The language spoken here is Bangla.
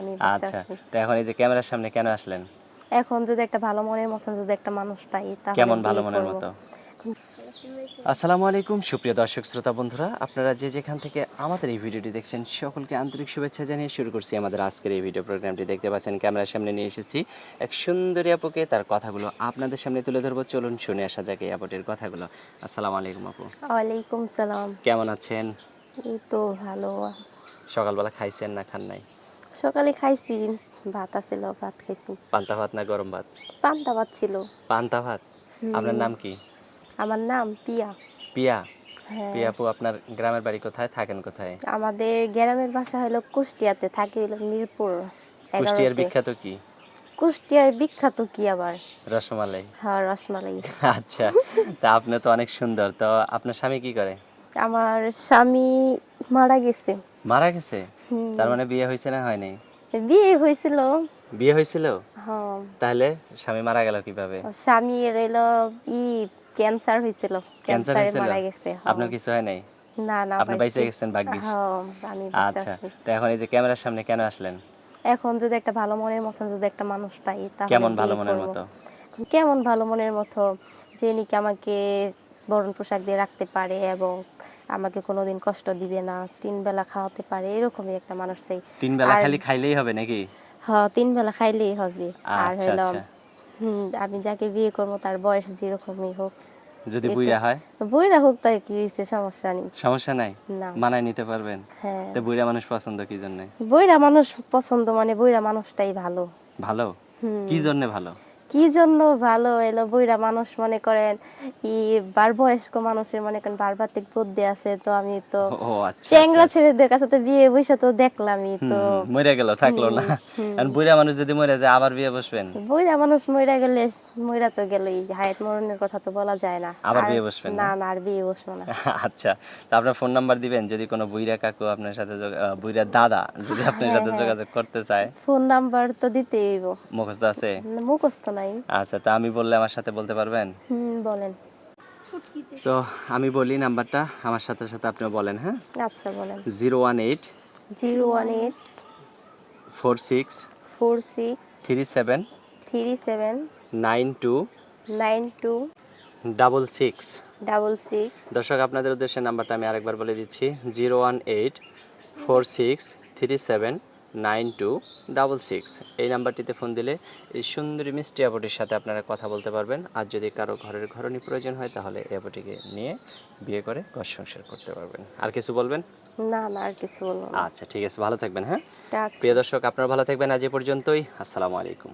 আমি আচ্ছা তো এখন এই যে ক্যামেরার সামনে কেন আসলেন? এখন যদি একটা ভালো মনের মতন যদি একটা মানুষ পাই তাহলে কেমন ভালো মনের মতো? আসসালামু আলাইকুম সুপ্রিয় দর্শক শ্রোতা বন্ধুরা। আপনারা যে যেখান থেকে আমাদের এই ভিডিওটি দেখছেন সকলকে আন্তরিক শুভেচ্ছা জানিয়ে শুরু করছি আমাদের আজকের এই ভিডিও প্রোগ্রামটি। দেখতে পাচ্ছেন ক্যামেরার সামনে নিয়ে এসেছি এক সুন্দরী আপুকে। তার কথাগুলো আপনাদের সামনে তুলে ধরবো। চলুন শুনে আসা যাক এই আপুটির কথাগুলো। আসসালামু আলাইকুম আপু। ওয়ালাইকুম সালাম। কেমন আছেন? এই তো ভালো। সকালবেলা খাইছেন না খান নাই? সকালে খাইছি ভাত আছিল ভাত খাইছি। পান্তা ভাত না গরম ভাত? পান্তা ভাত ছিল। পান্তা ভাত? আপনার নাম কি? আমার নাম পিয়া। পিয়া? হ্যাঁ। পিয়া আপু আপনার গ্রামের বাড়ি কোথায়? থাকেন কোথায়? আমাদের গ্রামের বাসা হলো কুষ্টিয়াতে থাকে হলো মিরপুর কুষ্টিয়ার বিখ্যাত কি? কুষ্টিয়ার বিখ্যাত কি আবার? রসমালাই। হ্যাঁ রসমালাই। আচ্ছা তা আপনি তো অনেক সুন্দর তো আপনার স্বামী কি করে? আমার স্বামী মারা গেছে। মারা গেছে। তার মানে বিয়ে হয়েছে না হয়নি? বিয়ে হয়েছিল। বিয়ে হয়েছিল? হ্যাঁ। তাহলে স্বামী মারা গেল কীভাবে? স্বামীর এলো ই ক্যান্সার হয়েছিল। ক্যান্সারে মারা গেছে হ্যাঁ। আপনার কিছু হয় নাই? না না আপনি বাইসে গেছেন ভাগ্যিস। হ্যাঁ আচ্ছা তো এখন এই যে ক্যামেরার সামনে কেন আসলেন? এখন যদি একটা ভালো মনের মতন যদি একটা মানুষ পাই তাহলে কেমন ভালো মনের। মতো? কেমন ভালো মনের মতো? যে নাকি আমাকে বরণ পোশাক দিয়ে রাখতে পারে এবং আমাকে কোনোদিন কষ্ট দিবে না তিন বেলা খাওয়াতে পারে এরকমই একটা মানুষ চাই তিন বেলা খালি খাইলেই হবে নাকি? হ্যাঁ তিন বেলা খাইলেই হবে। আর আচ্ছা, হলো আচ্ছা। আমি যাকে বিয়ে করব তার বয়স যেরকমই হোক। যদি বুইরা হয়? বইরা হোক তাই কি হয়েছে সমস্যা নেই। সমস্যা নাই? না। মানায় নিতে পারবেন? হ্যাঁ। তো বুইরা মানুষ পছন্দ কি জন্য? বইরা মানুষ পছন্দ মানে বইরা মানুষটাই ভালো। ভালো? হুম। কি জন্য ভালো? কি জন্য ভালো এলো বইরা মানুষ মনে করেন? ই বার বয়স্ক মানুষের মনে করেন বারবাতিক বুদ্ধি আছে তো আমি তো ও আচ্ছা ছেলেদের কাছে তো বিয়ে বসে তো দেখলামই তো। মরে গেল থাকল না। কারণ বুড়া মানুষ যদি মরে যায় আবার বিয়ে বসবেন? বইরা মানুষ মইরা গেলে মইরা তো গেলেই হায়াত মরণের কথা তো বলা যায় না। আবার বিয়ে বসবেন না? না আর বিয়ে বসবো না। আচ্ছা তো আপনার ফোন নাম্বার দিবেন? যদি কোনো বুইরা কাকু আপনার সাথে বুইরা দাদা যদি আপনার সাথে যোগাযোগ করতে চায়? ফোন নাম্বার তো দিতেই হইব। মুখস্থ আছে? মুখস্থ নাই। আচ্ছা তা আমি বললে আমার সাথে বলতে পারবেন? হুম বলেন। তো আমি বলি নাম্বারটা আমার সাথে সাথে আপনি বলেন হ্যাঁ? আচ্ছা বলেন। Zero one eight zero one eight four six four six three seven three seven nine two nine two double six. Double six দর্শক আপনাদের উদ্দেশ্যে নাম্বারটা আমি আরেকবার বলে দিচ্ছি zero one eight four six three seven nine two double six. এই নাম্বারটিতে ফোন দিলে এই সুন্দরী মিষ্টি অ্যাপটির সাথে আপনারা কথা বলতে পারবেন। আর যদি কারও ঘরের ঘরণী প্রয়োজন হয় তাহলে অ্যাপটিকে নিয়ে বিয়ে করে ঘর সংসার করতে পারবেন। আর কিছু বলবেন? না না আর কিছু বলব আচ্ছা ঠিক আছে ভালো থাকবেন হ্যাঁ? আচ্ছা। প্রিয় দর্শক আপনারা ভালো থাকবেন আজ এ পর্যন্তই। আসসালামু আলাইকুম।